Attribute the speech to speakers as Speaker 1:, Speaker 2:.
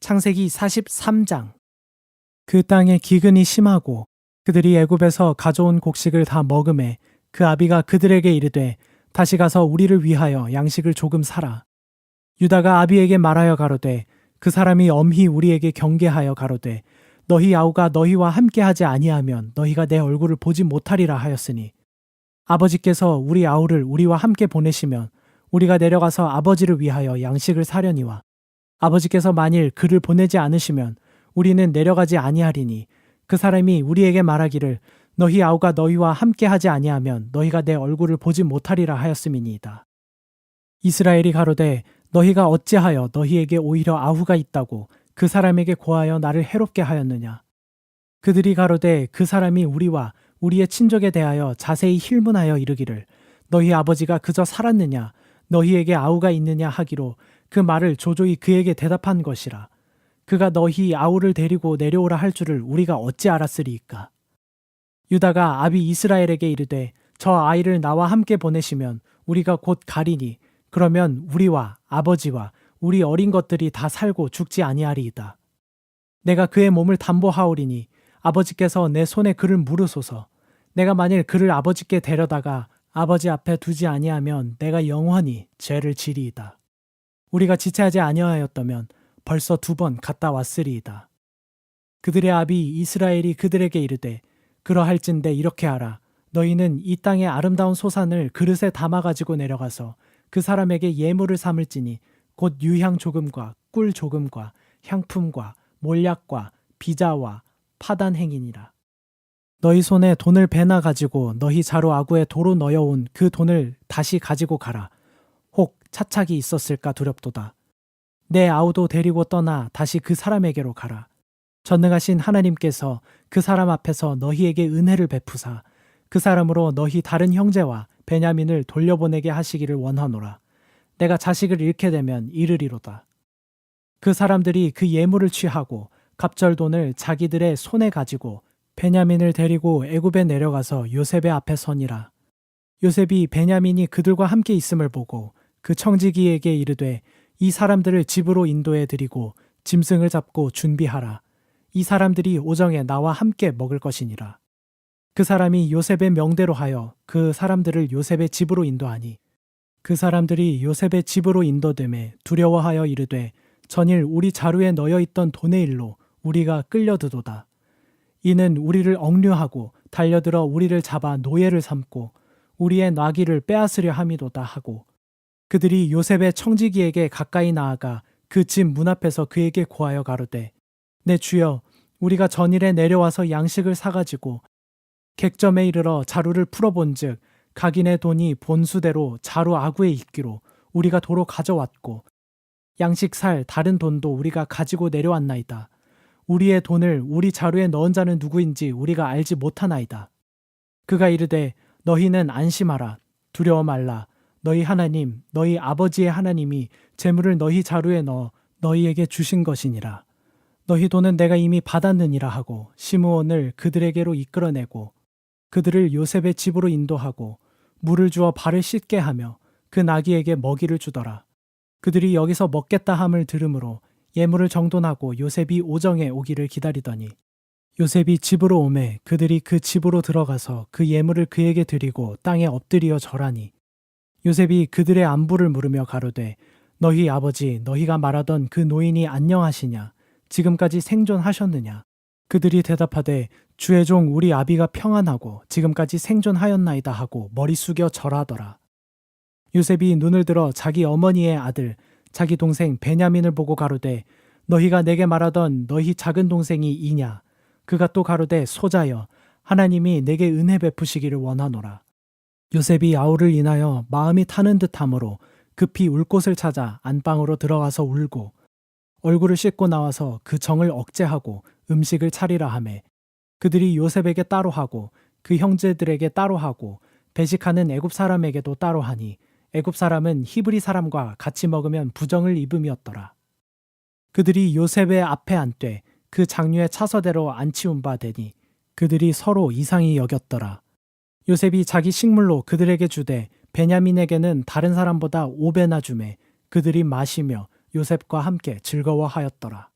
Speaker 1: 창세기 43장. 그 땅에 기근이 심하고 그들이 애굽에서 가져온 곡식을 다 먹음에 그 아비가 그들에게 이르되 다시 가서 우리를 위하여 양식을 조금 사라. 유다가 아비에게 말하여 가로되 그 사람이 엄히 우리에게 경계하여 가로되 너희 아우가 너희와 함께하지 아니하면 너희가 내 얼굴을 보지 못하리라 하였으니 아버지께서 우리 아우를 우리와 함께 보내시면 우리가 내려가서 아버지를 위하여 양식을 사려니와 아버지께서 만일 그를 보내지 않으시면 우리는 내려가지 아니하리니 그 사람이 우리에게 말하기를 너희 아우가 너희와 함께 하지 아니하면 너희가 내 얼굴을 보지 못하리라 하였음이니이다. 이스라엘이 가로되 너희가 어찌하여 너희에게 오히려 아후가 있다고 그 사람에게 고하여 나를 해롭게 하였느냐. 그들이 가로되 그 사람이 우리와 우리의 친족에 대하여 자세히 힐문하여 이르기를 너희 아버지가 그저 살았느냐 너희에게 아우가 있느냐 하기로 그 말을 조조히 그에게 대답한 것이라. 그가 너희 아우를 데리고 내려오라 할 줄을 우리가 어찌 알았으리이까. 유다가 아비 이스라엘에게 이르되 저 아이를 나와 함께 보내시면 우리가 곧 가리니 그러면 우리와 아버지와 우리 어린 것들이 다 살고 죽지 아니하리이다. 내가 그의 몸을 담보하오리니 아버지께서 내 손에 그를 물으소서. 내가 만일 그를 아버지께 데려다가 아버지 앞에 두지 아니하면 내가 영원히 죄를 지리이다. 우리가 지체하지 아니하였다면 벌써 두 번 갔다 왔으리이다. 그들의 아비 이스라엘이 그들에게 이르되 그러할진대 이렇게 하라. 너희는 이 땅의 아름다운 소산을 그릇에 담아 가지고 내려가서 그 사람에게 예물을 삼을지니 곧 유향 조금과 꿀 조금과 향품과 몰약과 비자와 파단 행이니라. 너희 손에 돈을 배나 가지고 너희 자루 아구에 도로 넣어온 그 돈을 다시 가지고 가라. 혹 차착이 있었을까 두렵도다. 내 아우도 데리고 떠나 다시 그 사람에게로 가라. 전능하신 하나님께서 그 사람 앞에서 너희에게 은혜를 베푸사 그 사람으로 너희 다른 형제와 베냐민을 돌려보내게 하시기를 원하노라. 내가 자식을 잃게 되면 이르리로다. 그 사람들이 그 예물을 취하고 갑절돈을 자기들의 손에 가지고 베냐민을 데리고 애굽에 내려가서 요셉의 앞에 서니라. 요셉이 베냐민이 그들과 함께 있음을 보고 그 청지기에게 이르되 이 사람들을 집으로 인도해 드리고 짐승을 잡고 준비하라. 이 사람들이 오정에 나와 함께 먹을 것이니라. 그 사람이 요셉의 명대로 하여 그 사람들을 요셉의 집으로 인도하니 그 사람들이 요셉의 집으로 인도됨에 두려워하여 이르되 전일 우리 자루에 넣여 있던 돈의 일로 우리가 끌려드도다. 이는 우리를 억류하고 달려들어 우리를 잡아 노예를 삼고 우리의 나귀를 빼앗으려 함이도다 하고 그들이 요셉의 청지기에게 가까이 나아가 그 집 문 앞에서 그에게 고하여 가로되 내 주여 우리가 전일에 내려와서 양식을 사가지고 객점에 이르러 자루를 풀어본즉 각인의 돈이 본수대로 자루 아구에 있기로 우리가 도로 가져왔고 양식 살 다른 돈도 우리가 가지고 내려왔나이다. 우리의 돈을 우리 자루에 넣은 자는 누구인지 우리가 알지 못하나이다. 그가 이르되 너희는 안심하라 두려워 말라 너희 하나님 너희 아버지의 하나님이 재물을 너희 자루에 넣어 너희에게 주신 것이니라. 너희 돈은 내가 이미 받았느니라 하고 시므온을 그들에게로 이끌어내고 그들을 요셉의 집으로 인도하고 물을 주어 발을 씻게 하며 그 나귀에게 먹이를 주더라. 그들이 여기서 먹겠다 함을 들으므로 예물을 정돈하고 요셉이 오정에 오기를 기다리더니 요셉이 집으로 오매 그들이 그 집으로 들어가서 그 예물을 그에게 드리고 땅에 엎드리어 절하니 요셉이 그들의 안부를 물으며 가로되 너희 아버지 너희가 말하던 그 노인이 안녕하시냐? 지금까지 생존하셨느냐? 그들이 대답하되 주의 종 우리 아비가 평안하고 지금까지 생존하였나이다 하고 머리 숙여 절하더라. 요셉이 눈을 들어 자기 어머니의 아들 자기 동생 베냐민을 보고 가로되 너희가 내게 말하던 너희 작은 동생이 이냐? 그가 또 가로되 소자여 하나님이 내게 은혜 베푸시기를 원하노라. 요셉이 아우를 인하여 마음이 타는 듯함으로 급히 울 곳을 찾아 안방으로 들어가서 울고 얼굴을 씻고 나와서 그 정을 억제하고 음식을 차리라 하매 그들이 요셉에게 따로 하고 그 형제들에게 따로 하고 배식하는 애굽 사람에게도 따로 하니 애굽 사람은 히브리 사람과 같이 먹으면 부정을 입음이었더라. 그들이 요셉의 앞에 앉되 그 장류의 차서대로 안 치운 바 되니 그들이 서로 이상히 여겼더라. 요셉이 자기 식물로 그들에게 주되 베냐민에게는 다른 사람보다 오배나 주매 그들이 마시며 요셉과 함께 즐거워하였더라.